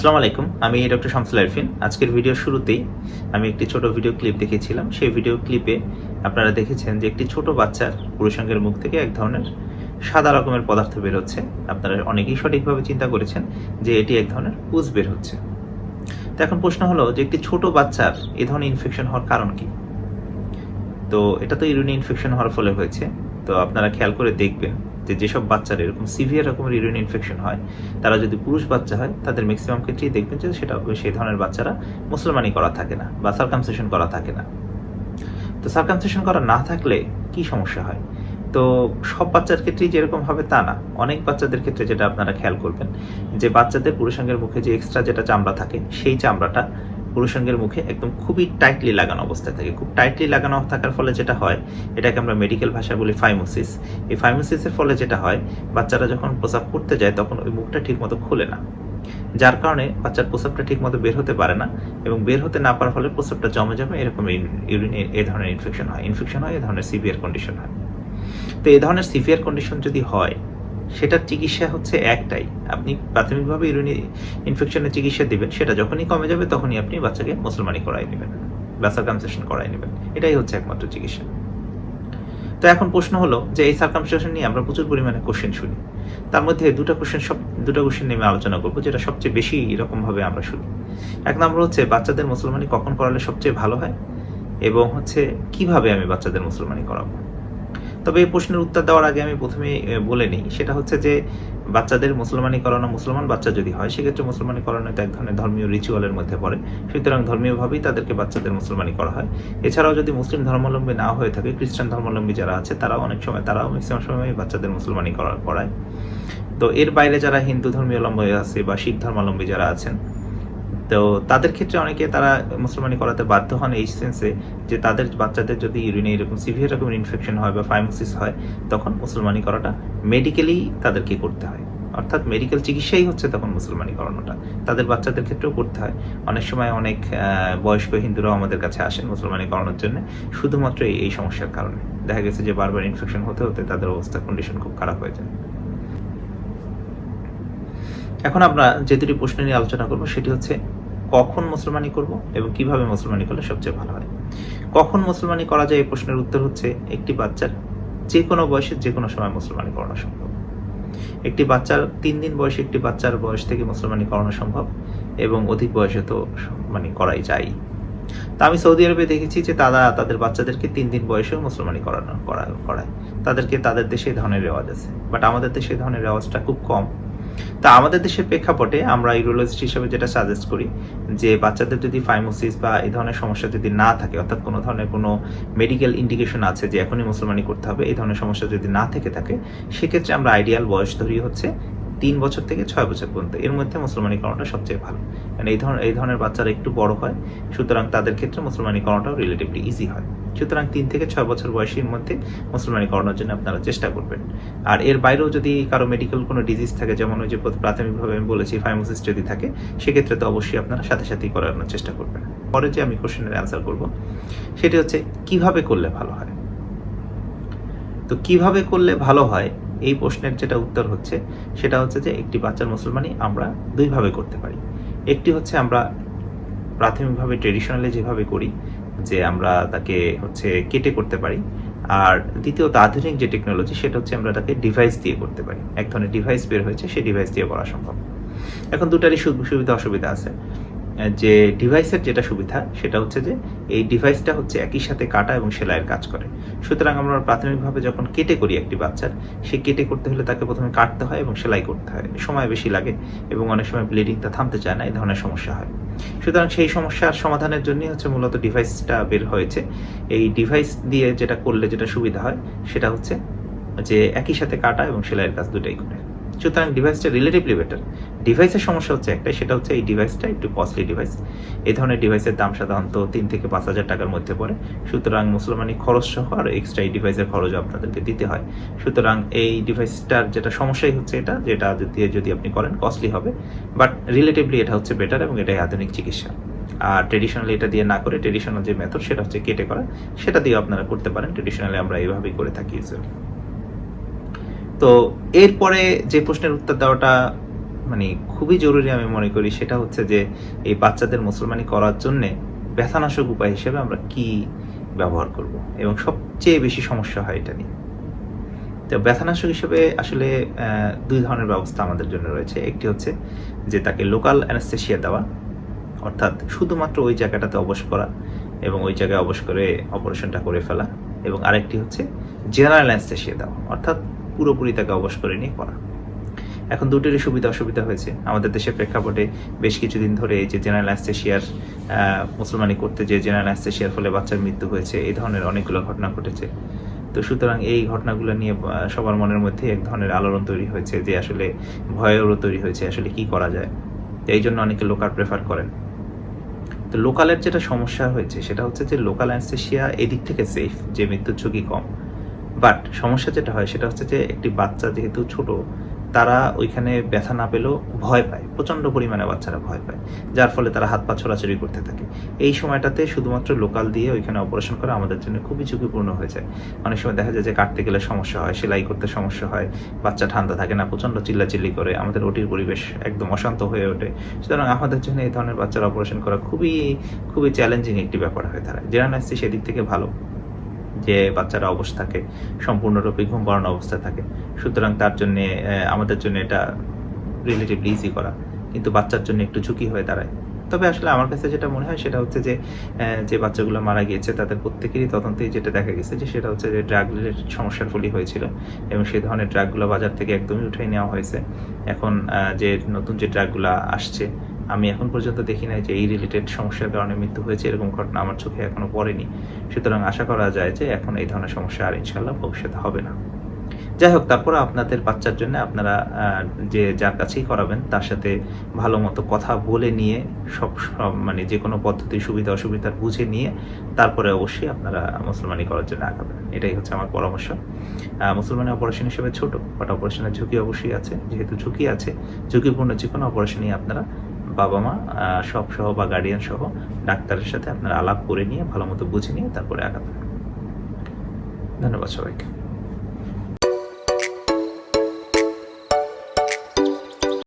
আসসালামু আলাইকুম, আমি ডক্টর শামসুল আরফিন। আজকের ভিডিওর শুরুতেই আমি একটি ছোট ভিডিও ক্লিপ দেখেছিলাম সেই ভিডিও ক্লিপে আপনারা দেখেছেন যে একটি ছোট বাচ্চার পুরুষাঙ্গের মুখ থেকে এক ধরনের সাদা রকমের পদার্থ বের হচ্ছে। আপনারা অনেকেই সঠিকভাবে চিন্তা করেছেন যে এটি এক ধরনের পুজ বের হচ্ছে। তো এখন প্রশ্ন হলো যে একটি ছোট বাচ্চার এ ধরনের ইনফেকশন হওয়ার কারণ কি? তো এটা তো ইউরিনি ইনফেকশন হওয়ার ফলে হয়েছে। তো আপনারা খেয়াল করে দেখবেন যে যেসব বাচ্চার এরকম সিভিয়ার রকমের ইউরিন ইনফেকশন হয়, তারা যদি পুরুষ বাচ্চা হয়, তাদের ম্যাক্সিমাম ক্ষেত্রেই দেখবেন যে সেটা সেই ধরনের বাচ্চারা মুসলমানি করা থাকে না বা সার্কামসেশন করা থাকে না। তো সার্কামসেশন করা না থাকলে কি সমস্যা হয়? তো সব বাচ্চার ক্ষেত্রেই যেরকম হবে তা না। অনেক বাচ্চাদের ক্ষেত্রে যেটা আপনারা খেয়াল করবেন, যে বাচ্চাদের পুরুষাঙ্গের মুখে যে এক্সট্রা যেটা চামড়া থাকে, সেই চামড়াটা পুরুষাঙ্গের মুখে একদম খুবই টাইটলি লাগানো অবস্থায় থাকে। খুব টাইটলি লাগানো থাকার ফলে যেটা হয়, এটাকে আমরা মেডিকেল ভাষায় বলি ফাইমোসিস এই ফাইমোসিসের ফলে যেটা হয়, বাচ্চারা যখন প্রসাব করতে যায়, তখন ওই মুখটা ঠিকমতো খুলে না। যার কারণে বাচ্চার প্রসাবটা ঠিকমতো বের হতে পারে না এবং বের হতে না পারার ফলে প্রসাবটা জমে জমে এরকম ইউরিন এই ধরনের ইনফেকশন হয়। ইনফেকশন হয়, এ ধরনের সিভিয়ার কন্ডিশন হয়। তো এই ধরনের সিভিয়ার কন্ডিশন যদি হয় সেটার চিকিৎসা হচ্ছে একটাই। আপনি প্রাথমিকভাবে ইউরিনি ইনফেকশনের চিকিৎসা দিবেন, সেটা যখনই কমে যাবে তখনই আপনি বাচ্চাকে মুসলমানি করাই নেবেন বা সার্কামসেশন করাই নেবেন। এটাই হচ্ছে একমাত্র চিকিৎসা। তো এখন প্রশ্ন হলো যে এই সার্কামসেশন নিয়ে আমরা প্রচুর পরিমাণে কোশ্চেন শুনি। তার মধ্যে দুটো কোশ্চেন সব, দুটো কোশ্চেন নিয়ে আলোচনা করব, যেটা সবচেয়ে বেশি এরকমভাবে আমরা শুনি। এক নম্বর হচ্ছে, বাচ্চাদের মুসলমানি কখন করালে সবচেয়ে ভালো হয়? এবং হচ্ছে, কীভাবে আমি বাচ্চাদের মুসলমানি করাবো? তবে এই প্রশ্নের উত্তর দেওয়ার আগে আমি প্রথমে বলে নিই। সেটা হচ্ছে যে, বাচ্চাদের মুসলমানি করানো মুসলমান বাচ্চা যদি হয়, সেক্ষেত্রে মুসলমানি করানো তো এক ধরনের ধর্মীয় রিচুয়ালের মধ্যে পড়ে। সুতরাং ধর্মীয়ভাবেই তাদেরকে বাচ্চাদের মুসলমানি করা হয়। এছাড়াও যদি মুসলিম ধর্মাবলম্বী না হয়ে থাকে, খ্রিস্টান ধর্মাবলম্বী যারা আছে, তারাও অনেক সময়, তারাও ম্যাক্সিমাম সময় বাচ্চাদের মুসলমানি করা, করায়। তো এর বাইরে যারা হিন্দু ধর্মীয়লম্বী আছে বা শিখ ধর্মাবলম্বী যারা আছেন তো তাদের ক্ষেত্রে অনেকে তারা মুসলমানি করাতে বাধ্য হন এই সেন্সে যে তাদের বাচ্চাদের যদি ইউরিনে এরকম সিভিয়ার রকমের ইনফেকশন হয় বা ফাইমোসিস হয়, তখন মুসলমানি করাটা মেডিকেলি তাদেরকে করতে হয়। অর্থাৎ মেডিকেল চিকিৎসাই হচ্ছে তখন মুসলমানি করানোটা। তাদের বাচ্চাদের ক্ষেত্রেও করতে হয়। অনেক সময় অনেক বয়স্ক হিন্দুরাও আমাদের কাছে আসেন মুসলমানি করানোর জন্য, শুধুমাত্র এই সমস্যার কারণে। দেখা গেছে যে বারবার ইনফেকশন হতে হতে তাদের অবস্থা কন্ডিশন খুব খারাপ হয়ে যায়। এখন আমরা যে দুটি প্রশ্ন নিয়ে আলোচনা করব, সেটি হচ্ছে কখন মুসলমানি করব এবং কীভাবে মুসলমানি করলে সবচেয়ে ভালো হয়? কখন মুসলমানি করা যায়? এই প্রশ্নের উত্তর হচ্ছে, একটি বাচ্চার যে কোনো বয়সে যে কোনো সময় মুসলমানি করানো সম্ভব। একটি বাচ্চার তিন দিন বয়সে একটি বাচ্চার বয়স থেকে মুসলমানি করানো সম্ভব এবং অধিক বয়সে তো মানে করাই যায়। তা আমি সৌদি আরবে দেখেছি যে তারা তাদের বাচ্চাদেরকে তিন দিন বয়সেও মুসলমানি করানো করায়। তাদেরকে তাদের দেশে ধরনের রেওয়াজ আছে। বাট আমাদের দেশে ধরনের রেওয়াজটা খুব কম। তা আমাদের দেশের প্রেক্ষাপটে আমরা ইউরোলজিস্ট হিসেবে যেটা সাজেস্ট করি, যে বাচ্চাদের যদি ফাইমোসিস বা এই ধরনের সমস্যা যদি না থাকে, অর্থাৎ কোনো ধরনের কোনো মেডিকেল ইন্ডিকেশন আছে যে এখনই মুসলমানি করতে হবে, এই ধরনের সমস্যা যদি না থেকে থাকে, সেক্ষেত্রে আমরা আইডিয়াল বয়স ধরিয়ে হচ্ছে তিন বছর থেকে ছয় বছর পর্যন্ত। এর মধ্যে মুসলমানি করানোটা সবচেয়ে ভালো। কারণ এই ধরনের এই ধরনের বাচ্চারা একটু বড় হয়, সুতরাং তাদের ক্ষেত্রে মুসলমানি করানোটাও রিলেটিভলি ইজি হয়। সুতরাং তিন থেকে ছয় বছর বয়সীর মধ্যে মুসলমানি করানোর জন্য আপনারা চেষ্টা করবেন। আর এর বাইরেও যদি কারও মেডিকেল কোনো ডিজিজ থাকে, যেমন ওই যে প্রাথমিকভাবে আমি বলেছি ফাইমোসিস যদি থাকে, সেক্ষেত্রে তো অবশ্যই আপনারা সাথে সাথেই করানোর চেষ্টা করবেন। পরে যে আমি কোশ্চেনের অ্যান্সার করব, সেটি হচ্ছে, কীভাবে করলে ভালো হয়? তো কীভাবে করলে ভালো হয়? এই প্রশ্নের যেটা উত্তর হচ্ছে, সেটা হচ্ছে যে একটি বাচ্চার মুসলমানি আমরা দুইভাবে করতে পারি। একটি হচ্ছে আমরা প্রাথমিকভাবে ট্রেডিশনালি যেভাবে করি যে আমরা তাকে হচ্ছে কেটে করতে পারি। আর দ্বিতীয়ত আধুনিক যে টেকনোলজি সেটা হচ্ছে আমরা তাকে ডিভাইস দিয়ে করতে পারি। এক ধরনের ডিভাইস বের হয়েছে, সেই ডিভাইস দিয়ে করা সম্ভব। এখন দুটারই সুবিধা অসুবিধা আছে। যে ডিভাইসের যেটা সুবিধা, সেটা হচ্ছে যে এই ডিভাইসটা হচ্ছে একই সাথে কাটা এবং সেলাইয়ের কাজ করে। সুতরাং আমরা প্রাথমিকভাবে যখন কেটে করি একটি বাচ্চার, সে কেটে করতে হলে তাকে প্রথমে কাটতে হয় এবং সেলাই করতে হয়। সময় বেশি লাগে এবং অনেক সময় ব্লিডিংটা থামতে চায় না, এই ধরনের সমস্যা হয়। সুতরাং সেই সমস্যার সমাধানের জন্যই হচ্ছে মূলত ডিভাইসটা বের হয়েছে। এই ডিভাইস দিয়ে যেটা করলে যেটা সুবিধা হয়, সেটা হচ্ছে যে একই সাথে কাটা এবং সেলাইয়ের কাজ দুটাই করে। সুতরাং ডিভাইসটা রিলেটিভলি বেটার ডিভাইসের সমস্যা হচ্ছে একটাই, সেটা হচ্ছে এই ডিভাইসটা একটু কস্টলি ডিভাইস এই ধরনের ডিভাইসের দাম সাধারণত তিন থেকে পাঁচ হাজার টাকার মধ্যে পড়ে। সুতরাং মুসলমানি খরচ সহ আর এক্সট্রা এই ডিভাইসের খরচ আপনাদেরকে দিতে হয়। সুতরাং এই ডিভাইসটার যেটা সমস্যাই হচ্ছে এটা, যেটা দিয়ে যদি আপনি করেন কস্টলি হবে। বাট রিলেটিভলি এটা হচ্ছে বেটার এবং এটাই আধুনিক চিকিৎসা। আর ট্রেডিশনালি এটা দিয়ে না করে ট্রেডিশনাল যে মেথড সেটা হচ্ছে কেটে করা। সেটা দিয়ে আপনারা করতে পারেন। ট্রেডিশনালি আমরা এইভাবেই করে থাকি ইউজুয়ালি তো এরপরে যে প্রশ্নের উত্তর দেওয়াটা মানে খুবই জরুরি আমি মনে করি, সেটা হচ্ছে যে এই বাচ্চাদের মুসলমানি করার জন্য ব্যথানাশক উপায় হিসেবে আমরা কি ব্যবহার করব এবং সবচেয়ে বেশি সমস্যা হয় এটা নিয়ে? তো ব্যথানাশক হিসেবে আসলে দুই ধরনের ব্যবস্থা আমাদের জন্য রয়েছে। একটি হচ্ছে যে তাকে লোকাল অ্যানাস্থেশিয়া দেওয়া, অর্থাৎ শুধুমাত্র ওই জায়গাটাতে অবশ করা এবং ওই জায়গায় অবশ করে অপারেশনটা করে ফেলা এবং আরেকটি হচ্ছে জেনারেল অ্যানাস্থেশিয়া দেওয়া, অর্থাৎ পুরোপুরি তাকে অবশ করে নিয়ে করা এখন দুটোরই সুবিধা অসুবিধা হয়েছে। আমাদের দেশের প্রেক্ষাপটে বেশ কিছুদিন ধরে এই যে জেনারেল অ্যানাস্থেশিয়ার মুসলমানি করতে যে জেনারেল অ্যানাস্থেশিয়ার ফলে বাচ্চার মৃত্যু হয়েছে, এই ধরনের অনেকগুলো ঘটনা ঘটেছে। তো সুতরাং এই ঘটনাগুলো নিয়ে সবার মনের মধ্যে এক ধরনের আলোড়ন তৈরি হয়েছে যে আসলে ভয়েরও তৈরি হয়েছে আসলে কি করা যায়। এই জন্য অনেকে লোকাল প্রেফার করেন। তো লোকালের যেটা সমস্যা হয়েছে, সেটা হচ্ছে যে লোকাল অ্যানস্থেশিয়া এদিক থেকে সেফ যে মৃত্যুর ঝুঁকি কম। বাট সমস্যা যেটা হয় সেটা হচ্ছে যে একটি বাচ্চা যেহেতু ছোট, তারা ওইখানে ব্যথা না পেলেও ভয় পায় প্রচণ্ড পরিমাণে বাচ্চারা ভয় পায়, যার ফলে তারা হাত পা ছোড়াছড়ি করতে থাকে। এই সময়টাতে শুধুমাত্র লোকাল দিয়ে ওইখানে অপারেশন করা আমাদের জন্য খুবই ঝুঁকিপূর্ণ হয়ে যায়। অনেক সময় দেখা যায় যে কাটতে গেলে সমস্যা হয়, সেলাই করতে সমস্যা হয়, বাচ্চা ঠান্ডা থাকে না প্রচণ্ড চিল্লাচিল্লি করে, আমাদের ওটির পরিবেশ একদম অশান্ত হয়ে ওঠে। সুতরাং আমাদের জন্য এই ধরনের বাচ্চার অপারেশন করা খুবই খুবই চ্যালেঞ্জিং একটি ব্যাপার হয়ে দাঁড়ায়। জেনারেল সেদিক থেকে ভালো যে বাচ্চারা অবশ থাকে, সম্পূর্ণরূপে ঘুম পাড়ানো অবস্থায় থাকে। সুতরাং তার জন্য আমাদের জন্য এটা রিলেটিভলি ইজি করা। কিন্তু বাচ্চার জন্য একটু ঝুঁকি হয়ে দাঁড়ায়। তবে আসলে আমার কাছে যেটা মনে হয় সেটা হচ্ছে যে যে বাচ্চাগুলো মারা গিয়েছে, তাদের প্রত্যেকেরই তদন্তে যেটা দেখা গেছে যে, সেটা হচ্ছে যে ড্রাগ রিলেটেড সমস্যার ফলেই হয়েছিল এবং সেই ধরনের ড্রাগগুলো বাজার থেকে একদমই উঠিয়ে নেওয়া হয়েছে। এখন যে নতুন যে ড্রাগগুলো আসছে আমি এখন পর্যন্ত দেখি নাই যে এই রিলেটেড সমস্যার কারণে মৃত্যু হয়েছে, এরকম ঘটনা আমার চোখে এখনও পড়েনি। সুতরাং আশা করা যায় যে এখন এই ধরনের সমস্যা আর ইনশাল্লাহ ভবিষ্যতে হবে না। যাই হোক, তারপরে আপনাদের বাচ্চার জন্য আপনারা যে যার কাছেই করাবেন, তার সাথে ভালো মতো কথা বলে নিয়ে, সব মানে যে কোনো পদ্ধতি, সুবিধা, অসুবিধা বুঝে নিয়ে, তারপরে অবশ্যই আপনারা মুসলমানি করার জন্য আগাবেন। এটাই হচ্ছে আমার পরামর্শ। মুসলমানি অপারেশন হিসেবে ছোট বাট অপারেশনের ঝুঁকি অবশ্যই আছে। যেহেতু ঝুঁকি আছে, ঝুঁকিপূর্ণ যে কোনো অপারেশনই আপনারা বাবা মা সব সহ বা গার্ডিয়ান সহ ডাক্তারের সাথে আপনার আলাপ করে নিয়ে ভালো মতো বুঝে নিয়ে তারপরে আগাবেন ধন্যবাদ সবাইকে।